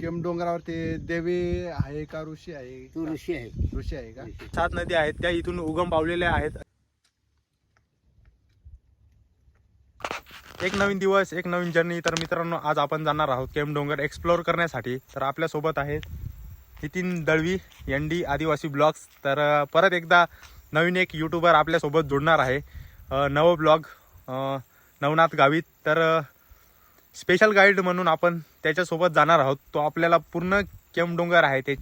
केम डोंगरावरती देवी आहे का ऋषी आहे तो ऋषी आहे. ऋषी आहे का. सात नदी आहेत त्या इथून उगम पावलेल्या आहेत. एक नवीन दिवस एक नवीन जर्नी तर मित्रांनो आज आपण जाणार आहोत केम डोंगर एक्सप्लोअर करण्यासाठी. तर आपल्यासोबत आहेत नितीन दळवी एन डी आदिवासी ब्लॉग्स. तर परत एकदा नवीन एक यूट्यूबर आपल्यासोबत जोडणार आहे. नव ब्लॉग नवनाथ गावित. तर स्पेशल गाईड म्हणून आपण त्याच्यासोबत जाणार आहोत. तो आपल्याला पूर्ण केम डोंगर आहे ते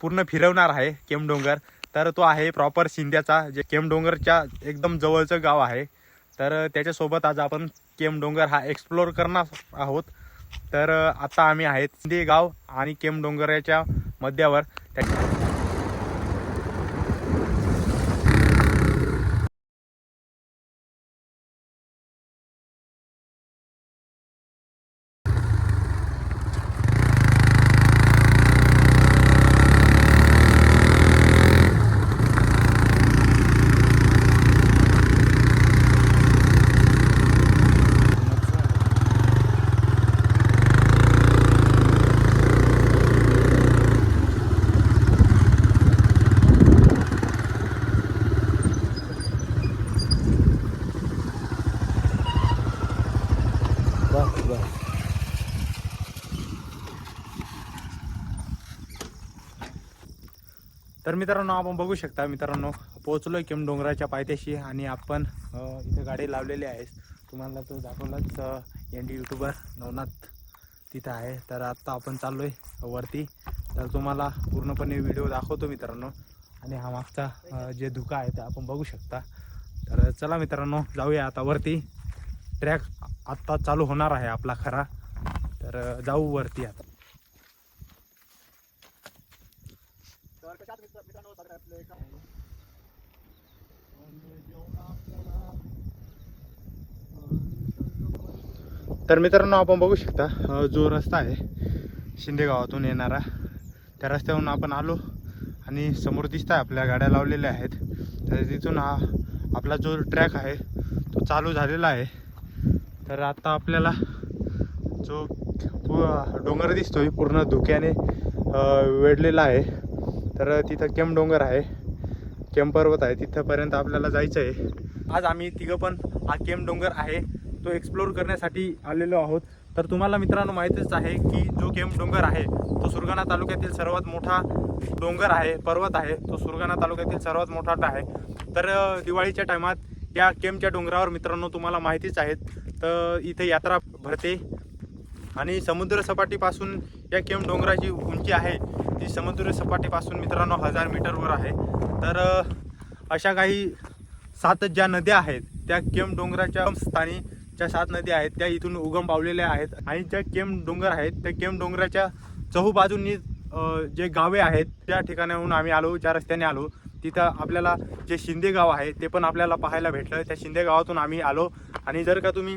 पूर्ण फिरवणार आहे केम डोंगर तर तो आहे प्रॉपर शिंद्याचा जे केम डोंगरच्या एकदम जवळचं गाव आहे. तर त्याच्यासोबत आज आपण केम डोंगर हा एक्सप्लोअर करणार आहोत. तर आता आम्ही आहेत शिंदे गाव आणि केम डोंगराच्या मध्यावर. त्या तर मित्रांनो आपण बघू शकता मित्रांनो पोहोचलोय केम डोंगराच्या पायथ्याशी आणि आपण इथं इथे गाडी लावलेली आहेस तुम्हाला तो दाखवलाच एन डी युट्यूबर नवनाथ तिथं आहे. तर आत्ता आपण चाललोय वरती. तर तुम्हाला पूर्णपणे व्हिडिओ दाखवतो मित्रांनो. आणि हा मागचा जे धुका आहे ते आपण बघू शकता. तर चला मित्रांनो जाऊया आता वरती. ट्रॅक आत्ता चालू होणार आहे आपला खरा. तर जाऊ वरती आता. तर मित्रांनो आपण बघू शकता जो रस्ता आहे शिंदे गावातून येणारा त्या रस्त्यावरून आपण आलो आणि समोर दिसत आहे आपल्या गाड्या लावलेल्या आहेत. तर तिथून हा आपला जो ट्रॅक आहे तो चालू झालेला आहे. तर आता आपल्याला जो पु- डोंगर दिसतोय पूर्ण धुक्याने वेढलेला आहे. तर तिथं केम डोंगर आहे. केम पर्वत आहे. तिथंपर्यंत आपल्याला जायचं आहे. आज आम्ही तिघं पण हा केम डोंगर आहे. तो एक्सप्लोर करण्यासाठी आलेलो आहोत. तर तुम्हाला मित्रांनो माहीतच आहे की जो केम डोंगर आहे तो सुरगाणा तालुक्यातील सर्वात मोठा डोंगर आहे पर्वत आहे. तो सुरगाणा तालुक्यातील सर्वात मोठा आहे. तर दिवाळीच्या टायमात या केमच्या डोंगरावर मित्रांनो तुम्हाला माहितीच आहेत. तर इथे यात्रा भरते. आणि समुद्रसपाटीपासून या केम डोंगराची उंची आहे ती समुद्र सपाटीपासून मित्रांनो हजार मीटरवर आहे. तर अशा काही सात ज्या नद्या आहेत त्या केम डोंगराच्या स्थानी ज्या सात नद्या आहेत त्या इथून उगम पावलेल्या आहेत. आणि ज्या केम डोंगर आहेत त्या केम डोंगराच्या चहूबाजूंनी जे गावे आहेत त्या ठिकाणाहून आम्ही आलो ज्या रस्त्याने आलो. तिथं आपल्याला जे शिंदे गाव आहे ते पण आपल्याला पाहायला भेटलं. त्या शिंदे गावातून आम्ही आलो. आणि जर का तुम्ही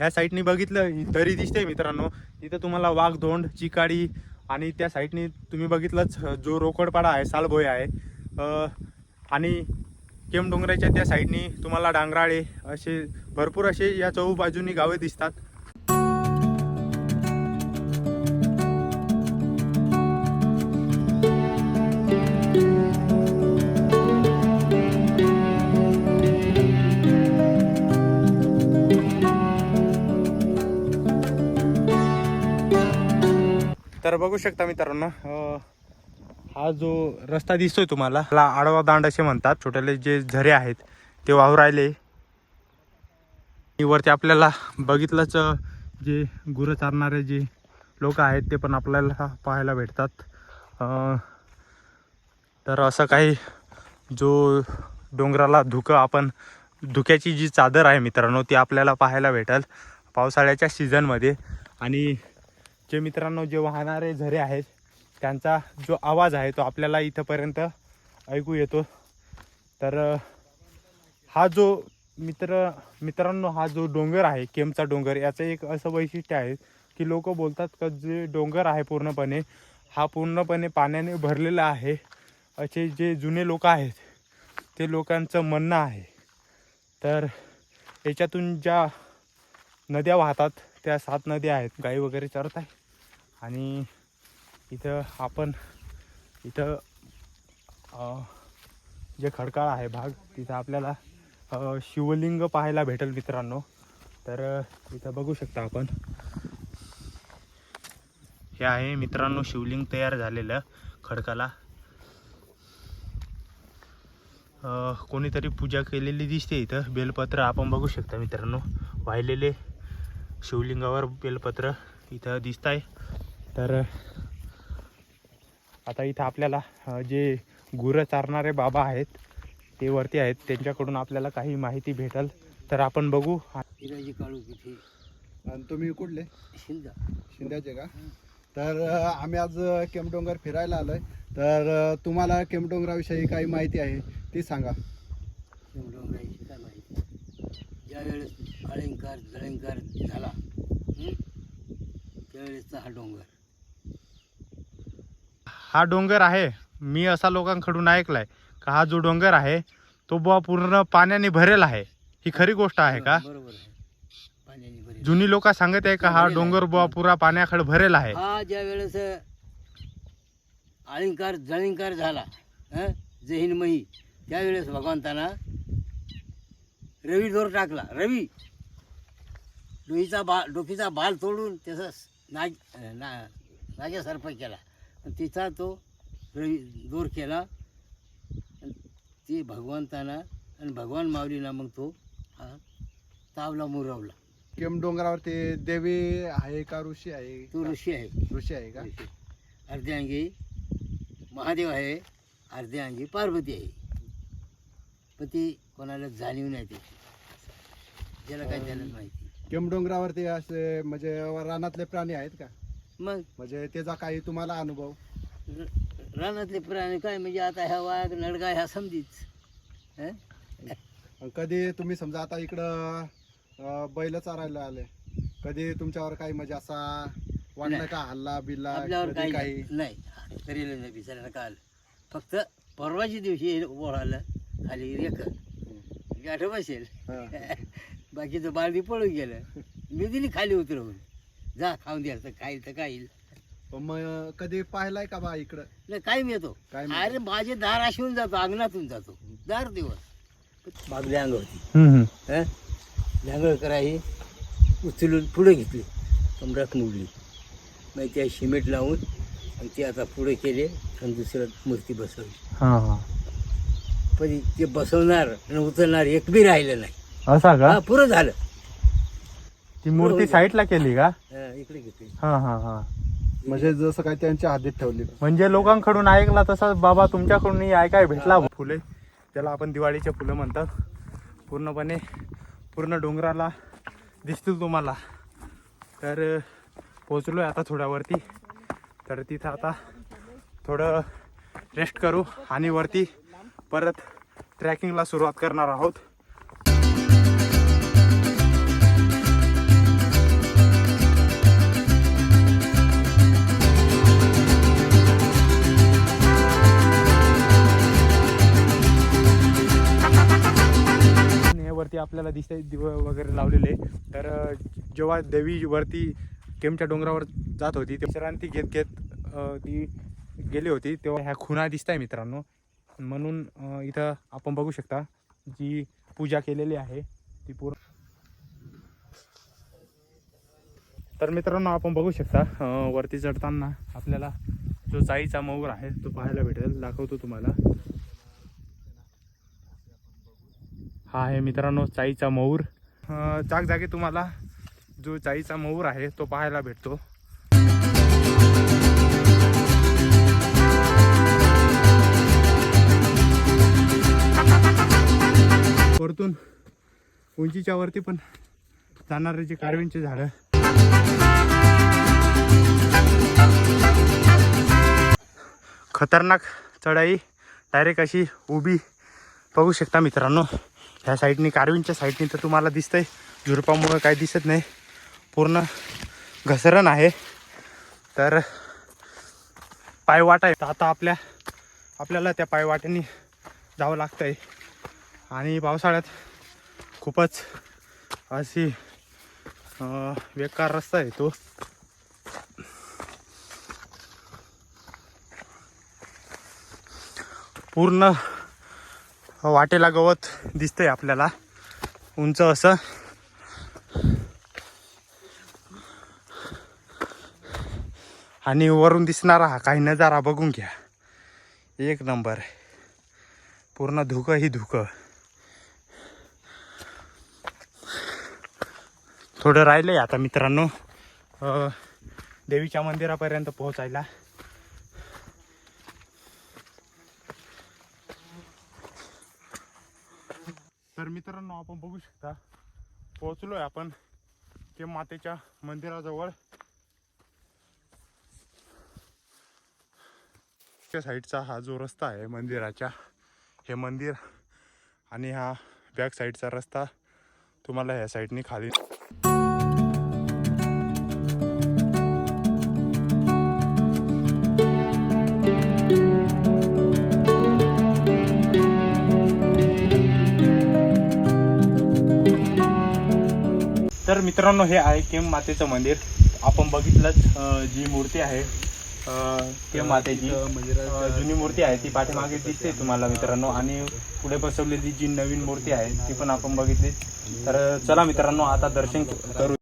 ह्या साईडनी बघितलं तरी दरी दिसते मित्रांनो. तिथं तुम्हाला वाघधोंड चिकाडी आणि त्या साईडनी तुम्ही बघितलंच जो रोकडपाडा आहे सालभोय आहे. आणि केमडोंगराच्या त्या साईडनी तुम्हाला डांगराळे असे भरपूर असे या चहूबाजूनी गावे दिसतात. बघू शकता मित्रांनो हा जो रस्ता दिसतोय तुम्हाला त्याला आडवा दांड असे म्हणतात. छोटेले जे झरे आहेत ते वाहू राहिले. आणि वरती आपल्याला बघितलंच जे गुरं चारणारे जे लोक आहेत ते पण आपल्याला पाहायला भेटतात. तर असं काही जो डोंगराला धुकं आपण धुक्याची जी चादर आहे मित्रांनो ती आपल्याला पाहायला भेटेल पावसाळ्याच्या सीझनमध्ये आणि जे मित्रांनो जे वाहणारे झरे आहेत त्यांचा जो आवाज आहे तो आपल्याला इथंपर्यंत ऐकू येतो. तर हा जो मित्र मित्रांनो हा जो डोंगर आहे केमचा डोंगर याचं एक असं वैशिष्ट्य आहे की लोक बोलतात का जे डोंगर आहे पूर्णपणे हा पूर्णपणे पाण्याने भरलेला आहे. असे जे जुने लोक आहेत ते लोकांचं म्हणणं आहे. तर याच्यातून ज्या नद्या वाहतात त्या सात नद्या आहेत. गाई वगैरे चरत आहे आणि इथं आपण इथं जे खडकाळ आहे भाग तिथं आपल्याला शिवलिंग पाहायला भेटेल मित्रांनो. तर इथं बघू शकता आपण. हे आहे मित्रांनो शिवलिंग तयार झालेलं खडकाला. कोणीतरी पूजा केलेली दिसते इथं. बेलपत्र आपण बघू शकता मित्रांनो. वाहिलेले शिवलिंगावर बेलपत्र इथं दिसत आहे तर आता इथं आपल्याला जे गुरं चारणारे बाबा आहेत ते वरती आहेत. त्यांच्याकडून आपल्याला काही माहिती भेटल तर आपण बघू. हिराजी काळू किती आणि तुम्ही कुठले? शिंदा. शिंद्याचे का? तर आम्ही आज केमडोंगर फिरायला आलोय. तर अं, तुम्हाला केमडोंगराविषयी काही माहिती आहे ती सांगा. डोंगराची काय माहिती? ज्या वेळेस आळंकार जळंकार झाला? त्यावेळेसचा हा डोंगर. हा डोंगर आहे. मी असा लोकांकडून ऐकलाय का हा जो डोंगर आहे तो बुवा पूर्ण पाण्याने भरेल आहे. ही खरी गोष्ट आहे का? बरोबर आहे. पाण्याने भरेल. जुनी लोक सांगत आहे का हा डोंगर बुवा पुरा पाण्याकडे भरेल आहे? हा ज्या वेळेस आळंकार जळंकार झाला हं? जहीनमही त्यावेळेस भगवंताना रवी दोर टाकला. रवी! डोईचा बा डोकीचा बाल तोडून त्याचा नाग ना नाग्यासारखा केला. तिचा तो रवी दोर केला. ते भगवंताना आणि भगवान माऊलीना मग तो हा तावला मुरवला. केमडोंगरावरती देवी आहे का ऋषी आहे तो ऋषी आहे. ऋषी आहे का? अर्ध्यांगी महादेव आहे अर्ध्यांगी पार्वती आहे. पण ती कोणाला जाणीव नाही ते ज्याला काय त्याला माहिती केमडोंगरावरती असे म्हणजे रानातले प्राणी आहेत का? मग? म्हणजे त्याचा काही तुम्हाला अनुभव? र- रानातले प्राणी काय म्हणजे आता ह्या वाघ नडगा ह्या समजीच हं? कधी तुम्ही समजा आता इकडं अं, बैल चारायला आले कधी तुमच्यावर काही म्हणजे असा वाटलं नाही. का हल्ला बिल्ला आपल्यावर कधी काही नाही. तरी नाही बिचारायला काल. फक्त परवाच्या दिवशी हे ओढालं खाली एक. गाठ बसेल. हा. बाकीचं बाळदी पळून गेलं. मी दिली खाली उतरवून. जा खाऊन द्या तर खाईल तर खाईल. पण मग कधी पाहिलाय का बा इकडं? नाही कायम येतो. कायम अरे माझे दार असून जातो अंगणातून जातो. दार दिवस. बागली अंग होती. हम्म, हं? झांगळ कराही उचलून पुढे घेतली. कमरात मुडली मग त्या सिमेंट लावून आणि ते आता पुढे केले आणि दुसरं मूर्ती बसवली. हा हा. पण ते बसवणार आणि उचलणार एक बी राहिलं नाही. असा का? हा पुरं झालं. ती मूर्ती साईडला केली का? हं, इकडे घेतली हा हा हा. म्हणजे जसं काय त्यांच्या हातीत ठेवली. म्हणजे लोकांकडून ऐकला तसा बाबा तुमच्याकडून ऐकाय भेटला. फुले त्याला आपण दिवाळीचे फुलं म्हणतात. पूर्णपणे पूर्ण डोंगराला दिसतील तुम्हाला. तर पोचलो आहे आता थोड्यावरती तर तिथं आता थोडं रेस्ट करू आणि वरती परत ट्रॅकिंगला सुरुवात करणार आहोत. वरती आपल्याला दिसते दिव वगैरे लावलेले. तर जेव्हा देवी वरती केमच्या डोंगरावर जात होती ते विश्रांती घेत घेत ती गेली होती तेव्हा ह्या खुणा दिसत आहे मित्रांनो. म्हणून इथं आपण बघू शकता जी पूजा केलेली आहे ती पूर्ण तर मित्रांनो आपण बघू शकता वरती चढताना आपल्याला जो जाईचा मऊर आहे तो पाहायला भेटेल. दाखवतो तुम्हाला. हा आहे मित्रांनो चाईचा मऊर. जाग जागजागी तुम्हाला जो चाईचा मऊर आहे तो पाहायला भेटतो. वरतून उंचीच्या वरती पण जाणारे जे कारवींचे झाडं. खतरनाक चढाई डायरेक्ट अशी उभी बघू शकता मित्रांनो. ह्या साईडनी कारवीनच्या साईडनी तर तुम्हाला दिसतंय. झुरपामुळं काय दिसत नाही. पूर्ण घसरण आहे. तर पायवाट आहे. तर आता आपल्या आपल्याला त्या पायवाटेने जावं लागतं आहे आणि पावसाळ्यात खूपच अशी बेकार रस्ता आहे तो. पूर्ण वाटेला गवत दिसतंय आपल्याला. उंच असं. आणि वरून दिसणारा हा काही नजारा बघून घ्या. एक नंबर. पूर्ण धुकं ही धुकं. थोडं राहिलंय आता मित्रांनो. देवीच्या मंदिरापर्यंत पोहोचायला तर मित्रांनो आपण बघू शकता. पोहोचलोय आपण ते मातेच्या मंदिराजवळ. साईडचा हा जो रस्ता आहे मंदिराच्या हे मंदिर आणि हा बॅक साईडचा रस्ता तुम्हाला ह्या साईडने खाली तर मित्रांनो हे आहे केम मातेचं मंदिर. आपण बघितलंच जी मूर्ती आहे केम मातेची. जुनी मूर्ती आहे ती पाठीमागे दिसते तुम्हाला मित्रांनो. आणि पुढे बसवलेली जी नवीन मूर्ती आहे ती पण आपण बघितली. तर चला मित्रांनो आता दर्शन करू.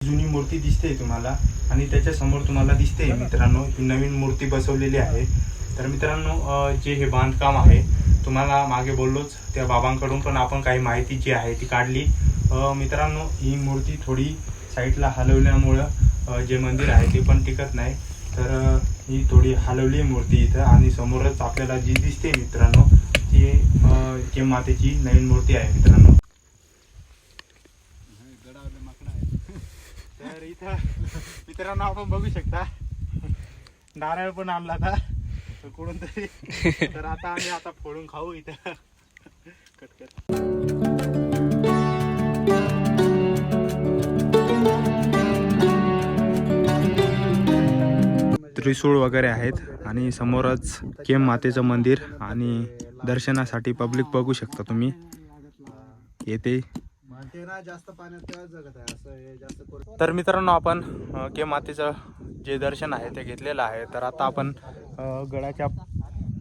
जुनी मूर्ती दिसते तुम्हाला आणि त्याच्यासमोर तुम्हाला दिसते मित्रांनो ही नवीन मूर्ती बसवलेली आहे. तर मित्रांनो जे हे बांधकाम आहे तुम्हाला मागे बोललोच त्या बाबांकडून पण आपण काही माहिती जी आहे ती काढली. मित्रांनो ही मूर्ती थोडी साईडला हलवल्यामुळं जे मंदिर आहे ते पण टिकत नाही. तर ही थोडी हलवली मूर्ती इथं आणि समोरच आपल्याला जी दिसते मित्रांनो ती जे मातेची नवीन मूर्ती आहे मित्रांनो. तर इथं मित्रांनो आपण बघू शकता. नारळ पण आणला आता कुठून तरी तर आता आम्ही आता फोडून खाऊ इथं. कटकट त्रिशूळ वगैरे आहेत आणि समोरच केम मातेचं मंदिर आणि दर्शनासाठी पब्लिक बघू शकता तुम्ही. येते. ते ना जास्त पाण्यात तेव्हा जगत आहे असं हे जास्त करून तर मित्रांनो आपण के मातेचं जे दर्शन आहे ते घेतलेलं आहे तर आता आपण गडाच्या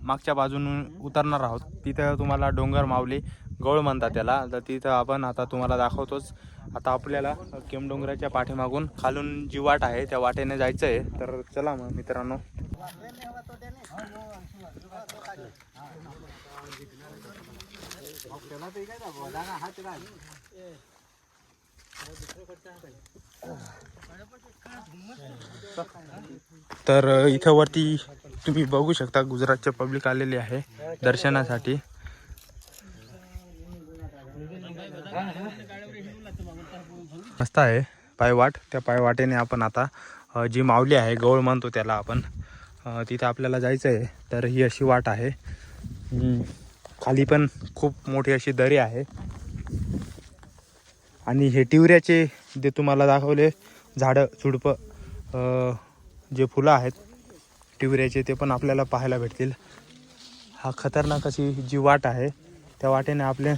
मागच्या बाजून उतरणार आहोत तिथं तुम्हाला डोंगर माऊली गौळ म्हणतात त्याला तर तिथं आपण आता तुम्हाला दाखवतोच आता आपल्याला केमडोंगराच्या पाठीमागून खालून जी वाट आहे त्या वाटेने जायचं आहे तर चला मग मित्रांनो तर इथं वरती तुम्ही बघू शकता गुजरातचे पब्लिक आलेले आहे दर्शनासाठी. मस्त आहे पायवाट. त्या पायवाटेने आपण आता जी माऊली आहे गवळ म्हणतो त्याला आपण तिथे तिथं आपल्याला जायचं आहे तर ही अशी वाट आहे. खाली पण खूप मोठी अशी दरी आहे. आणि हे टिवऱ्याचे जे तुम्हाला दाखवले झाडं झुडपं जे फुलं आहेत टिवऱ्याचे ते पण आपल्याला पाहायला भेटतील. हा खतरनाक अशी जी वाट आहे त्या वाटेने आपले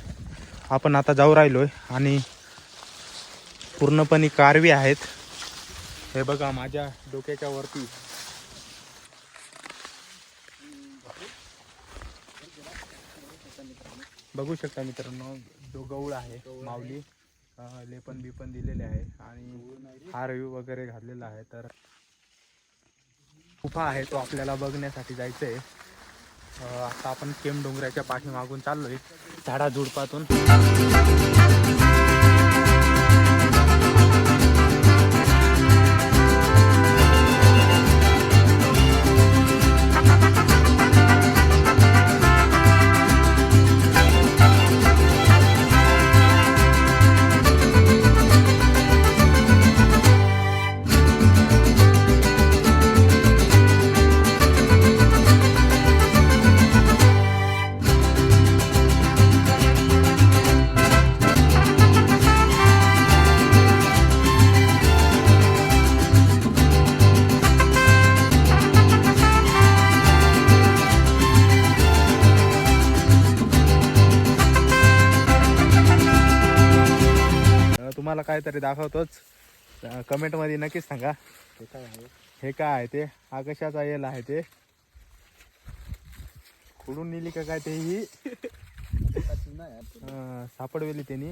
आपण आता जाऊ राहिलो आहे आणि पूर्णपणे कारवी आहेत. हे बघा माझ्या डोक्याच्या वरती. बघू शकता मित्रांनो जो गौळ आहे माऊली. लेपन बिपन दिलेले आहे आणि हार वगैरे घातलेला आहे. तर गुफा आहे तो आपल्याला बघण्यासाठी जायचं आहे आता आपण केम डोंगराच्या पाठीमागून चाललोय झाडा झुडपातून तुम्हाला काहीतरी दाखवतोच. कमेंटमध्ये नक्कीच सांगा. हे काय आहे हे काय आहे ते? हा कशाचा येल आहे ते. खुडून नेली का काय ते ही सापडवेली त्यांनी.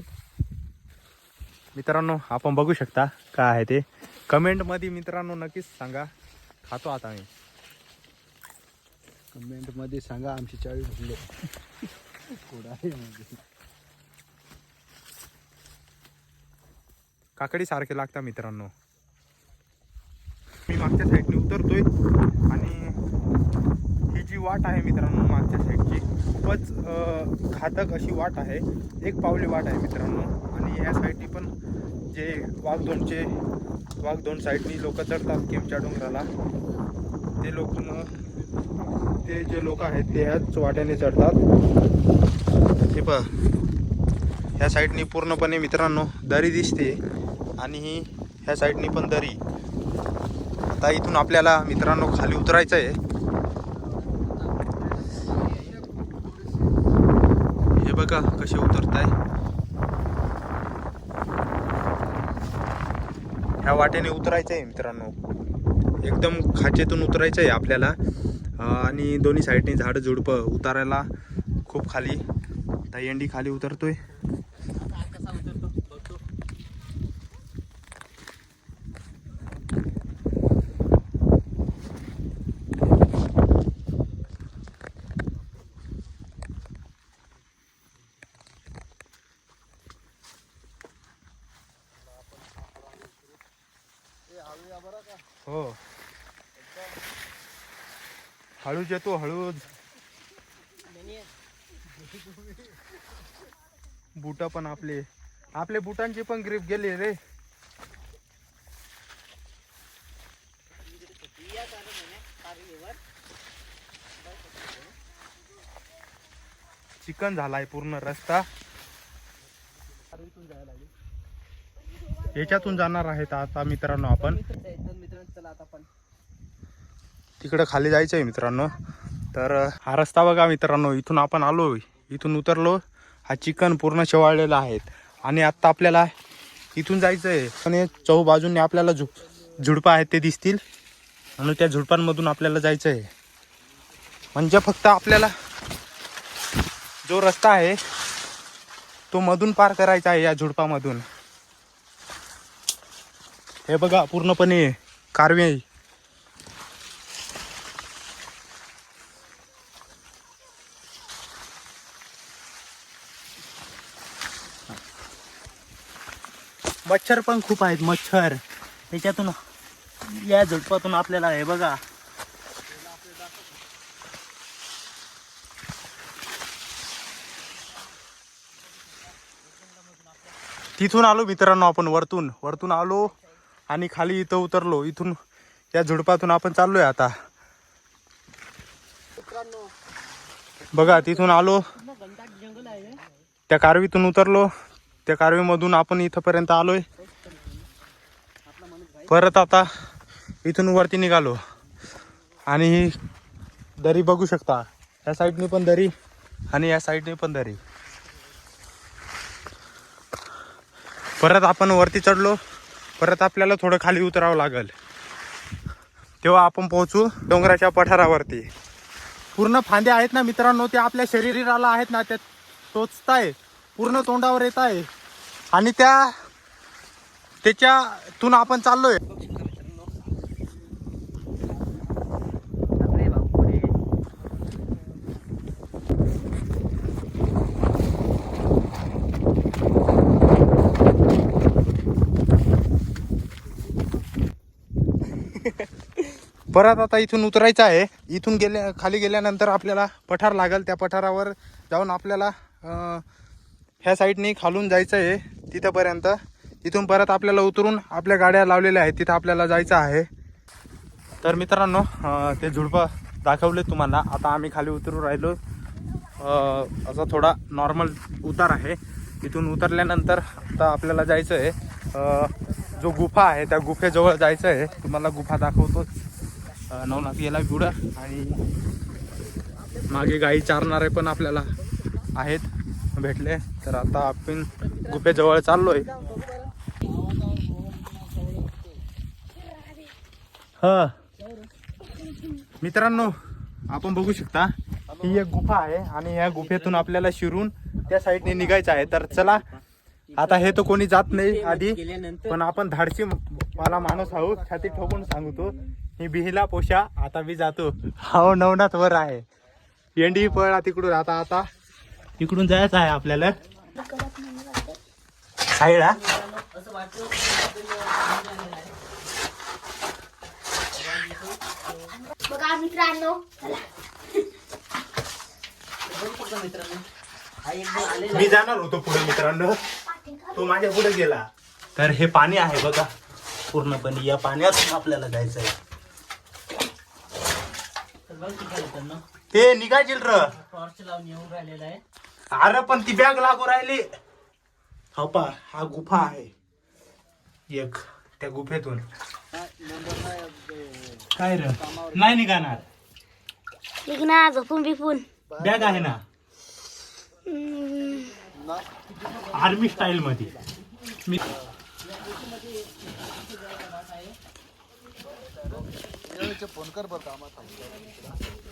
मित्रांनो आपण बघू शकता काय आहे ते. कमेंटमध्ये मित्रांनो नक्कीच सांगा. खातो आता मी. कमेंटमध्ये सांगा आमची चाळी भरले आहे काकडीसारखे काकडी सारखे लागतात मित्रांनो. मी मागच्या साईडने उतरतोय आणि ही जी वाट आहे मित्रांनो मागच्या साईडची खूपच घातक अशी वाट आहे. एक पावली वाट आहे मित्रांनो. आणि या साईडनी पण जे वाघदोंडचे वाघदोंड साईडनी लोक चढतात केमच्या डोंगराला. ते लोक ते जे लोक आहेत ते ह्याच वाट्याने चढतात. हे पहा. ह्या साईडनी पूर्णपणे मित्रांनो दरी दिसते. आणि ही ह्या साईडनी पण दरी. आता इथून आपल्याला मित्रांनो खाली उतरायचं आहे. हे बघा कसे उतरताय. ह्या वाटेने उतरायचं आहे मित्रांनो. एकदम खाचेतून उतरायचं आहे आपल्याला आणि दोन्ही साईडने झाडं झुडपं उतारायला खूप खाली. दहीहंडी खाली उतरतोय हो हळूच येतो हळूच बुट पण आपले. आपले बुटांची पण ग्रीप गेली रे. चिकन झालाय पूर्ण रस्ता. याच्यातून जाणार आहेत आता मित्रांनो आपण. तिकडं खाली जायचं आहे मित्रांनो. तर हा रस्ता बघा मित्रांनो इथून आपण आलो. इथून उतरलो. हा चिकन पूर्ण शेवाळलेला आहेत आणि आत्ता आपल्याला इथून जायचं आहे पण चौ बाजूने आपल्याला झुप झुडपं आहेत ते दिसतील. आणि त्या झुडपांमधून आपल्याला जायचं आहे म्हणजे फक्त आपल्याला जो रस्ता आहे तो मधून पार करायचा आहे या झुडपामधून. हे बघा पूर्णपणे कारवे मच्छर पण खूप आहेत मच्छर. त्याच्यातून या झुडपातून आपल्याला हे बघा. तिथून आलो मित्रांनो आपण वरतून. वरतून आलो आणि खाली इथं उतरलो. इथून या झुडपातून आपण चाललोय आता. बघा तिथून आलो. त्या कारवीतून उतरलो. त्या कारवीमधून आपण इथंपर्यंत आलोय. परत आता इथून वरती निघालो. आणि ही दरी बघू शकता. या साईडने पण दरी आणि या साईडने पण दरी. परत आपण वरती चढलो. परत आपल्याला थोडं खाली उतरावं लागेल. तेव्हा आपण पोहोचू डोंगराच्या पठारावरती. पूर्ण फांदे आहेत ना मित्रांनो? ते आपल्या शरीराला आहेत ना त्या टोचताय. पूर्ण तोंडावर येत आहे. आणि त्या त्याच्यातून आपण चाललोय. परत आता इथून उतरायचं आहे. इथून गेल्या खाली गेल्यानंतर आपल्याला पठार लागेल. त्या पठारावर जाऊन आपल्याला ह्या साईडने खालून जायचं आहे तिथंपर्यंत. तिथून परत आपल्याला उतरून आपल्या गाड्या लावलेल्या आहेत तिथं आपल्याला जायचं आहे. तर मित्रांनो ते झुडपं दाखवले तुम्हाला. आता आम्ही खाली उतरून राहिलो. असा थोडा नॉर्मल उतार आहे. तिथून उतरल्यानंतर आता आपल्याला जायचं आहे. जो गुफा आहे त्या गुफेजवळ जायचं आहे. तुम्हाला गुफा दाखवतोच नवनाथ याला पुढं आणि मागे गाई चारणारे पण आपल्याला आहेत. भेटले. तर आता आपण गुफेजवळ चाललोय. मित्रांनो आपण बघू शकता ही एक गुफा आहे आणि या गुफेतून आपल्याला शिरून त्या साईडने निघायचं आहे. तर चला आता हे तो कोणी जात नाही आधी पण आपण धाडशी मला माणूस आहोत छाती ठोकून सांगतो. ही बिहिला पोशा आता मी जातो. हो, हा नवनाथ वर आहे. एंडी पळा तिकडून आता आता. तिकडून जायचं आहे आपल्याला. साईडा बघा मित्रांनो. मी जाणार होतो पुढे मित्रांनो. तो माझ्या पुढे गेला. तर हे पाणी आहे बघा. पूर्णपणे या पाण्यातून आपल्याला जायचं आहे ते निघायचे र. अरे पण ती बॅग लागू राहिली. हो पा हा गुफा आहे. एक त्या गुफेतून. काय र? नाही निघाणार. ना झोपून बिपून. बॅग आहे ना? आर्मी स्टाईल मध्ये. मी फोन कर बरं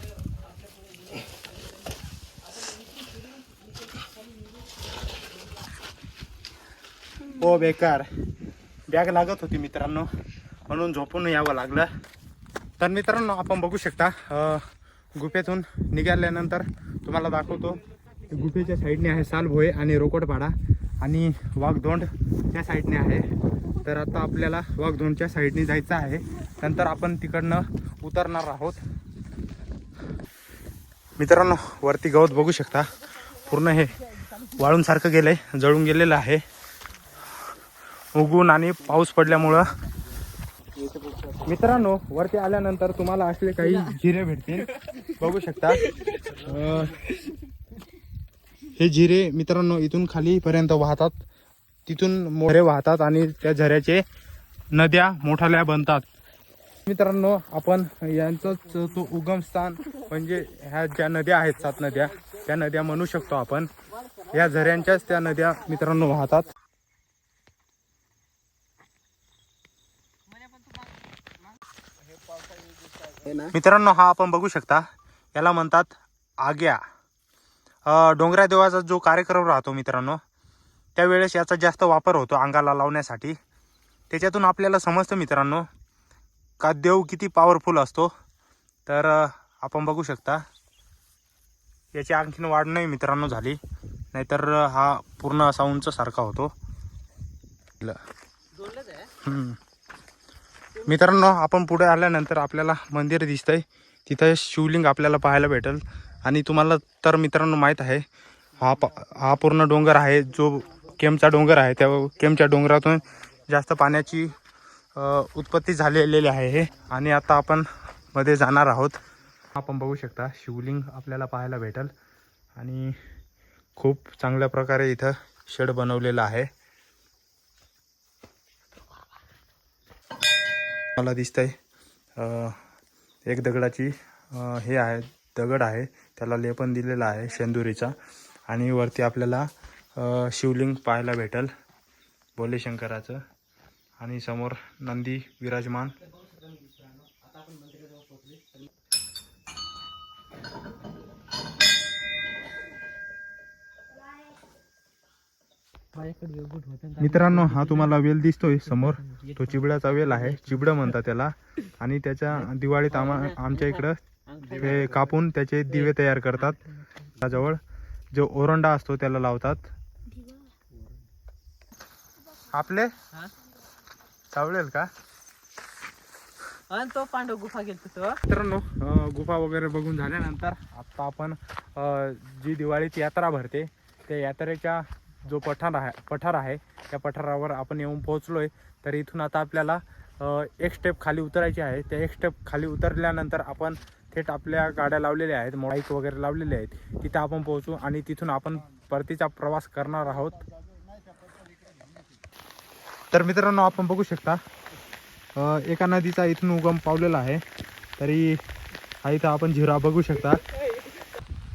हो बेकार. बॅग लागत होती मित्रांनो. म्हणून झोपून यावं लागलं. तर मित्रांनो आपण बघू शकता गुफेतून निघाल्यानंतर तुम्हाला दाखवतो. गुफेच्या साईडने आहे सालभोय आणि रोकडपाडा आणि वाघधोंड त्या साईडने आहे. तर आता आपल्याला वाघधोंडच्या साईडने जायचं आहे. नंतर आपण तिकडनं उतरणार आहोत. मित्रांनो वरती गवत बघू शकता. पूर्ण हे वाळूनसारखं आहे जळून गेलेलं आहे. उगून आणि पाऊस पडल्यामुळं. मित्रांनो वरती आल्यानंतर तुम्हाला असले काही जिरे भेटतील. बघू शकता. अं, हे जिरे मित्रांनो इथून खाली पर्यंत वाहतात. तिथून मोरे वाहतात आणि त्या झऱ्याचे नद्या मोठाल्या बनतात. मित्रांनो आपण यांचंच तो उगमस्थान म्हणजे ह्या ज्या नद्या आहेत सात नद्या त्या नद्या म्हणू शकतो आपण. या झऱ्यांच्याच त्या नद्या मित्रांनो वाहतात. मित्रांनो हा आपण बघू शकता. याला म्हणतात आग्या. डोंगरा देवाचा जो कार्यक्रम राहतो मित्रांनो त्यावेळेस याचा जास्त वापर होतो अंगाला लावण्यासाठी. त्याच्यातून आपल्याला समजतं मित्रांनो का देव किती पॉवरफुल असतो. तर आपण बघू शकता. याची आणखीन वाढ नाही मित्रांनो झाली. नाहीतर हा पूर्ण असा उंच सारखा होतो. मित्रांनो आपण पुढे आल्यानंतर आपल्याला मंदिर दिसतंय. तिथं शिवलिंग आपल्याला पाहायला भेटेल. आणि तुम्हाला तर मित्रांनो माहीत आहे हा प हा पूर्ण डोंगर आहे. जो केमचा डोंगर आहे त्या केमच्या डोंगरातून जास्त पाण्याची उत्पत्ती झालेली आहे हे. आणि आता आपण मध्ये जाणार आहोत. आपण बघू शकता शिवलिंग आपल्याला पाहायला भेटेल. आणि खूप चांगल्या प्रकारे इथं शेड बनवलेलं आहे. मला दिसतंय. अ, एक दगडाची हे आहे दगड आहे. त्याला लेपन दिलेलं आहे शेंदुरीचा. आणि वरती आपल्याला शिवलिंग पाहायला भेटल. भोले शंकराचं आणि समोर नंदी विराजमान. मित्रांनो हा तुम्हाला वेल दिसतोय समोर. तो चिबड्याचा वेल आहे. चिबडं म्हणतात त्याला. आणि त्याच्या दिवाळीत आम्हा आमच्या इकडं ते कापून त्याचे दिवे तयार करतात. त्याजवळ जो ओरंडा असतो त्याला लावतात. आपले? चावलेल का? आणि तो पांडव गुफा गेलतो तो. मित्रांनो गुफा वगैरे बघून झाल्यानंतर आता आपण जी दिवाळीची यात्रा भरते त्या यात्रेच्या जो पठार आहे पठार आहे त्या पठारावर आपण येऊन पोहोचलोय. तर इथून आता आपल्याला एक स्टेप खाली उतरायची आहे. त्या एक स्टेप खाली उतरल्यानंतर आपण थेट आपल्या गाड्या लावलेल्या आहेत मोबाईक वगैरे लावलेले आहेत. तिथं आपण पोहोचू आणि तिथून आपण परतीचा प्रवास करणार आहोत. तर मित्रांनो आपण बघू शकता एका नदीचा इथून उगम पावलेला आहे. तरी हा इथं आपण झिरा बघू शकता.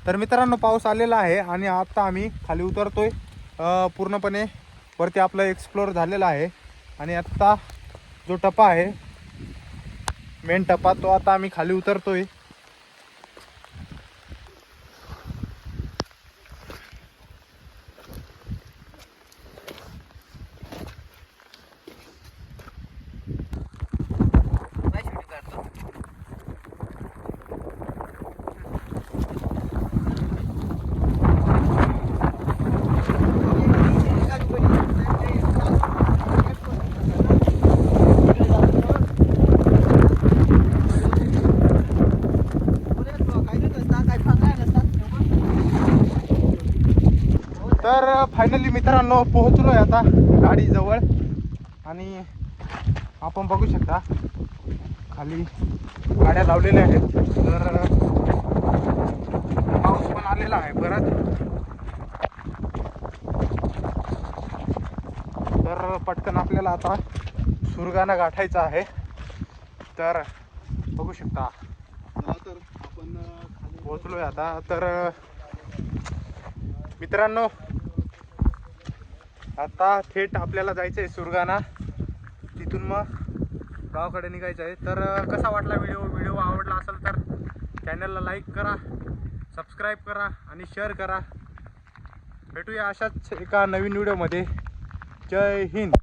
तर मित्रांनो पाऊस आलेला आहे आणि आता आम्ही खाली उतरतोय. पूर्णपणे वरती आपलं एक्सप्लोअर झालेलं आहे. आणि आत्ता जो टप्पा आहे मेन टप्पा तो आता आम्ही खाली उतरतोय. तर फायनली मित्रांनो पोहोचलो आहे आता गाडीजवळ. आणि आपण बघू शकता खाली गाड्या लावलेल्या आहेत. तर पाऊस पण आलेला आहे परत. तर पटकन आपल्याला आता सुरगाणा गाठायचा आहे. तर बघू शकता. तर आपण अं, खाली पोहोचलोय आता. तर मित्रांनो आता थेट आपल्याला जायचं आहे सुरगाणा. तिथून मग गावाकडे निघायचं आहे. तर कसा वाटला व्हिडिओ व्हिडिओ आवडला असेल तर चॅनलला लाईक करा सबस्क्राईब करा आणि शेअर करा. भेटूया अशाच एका नवीन व्हिडिओमध्ये जय हिंद.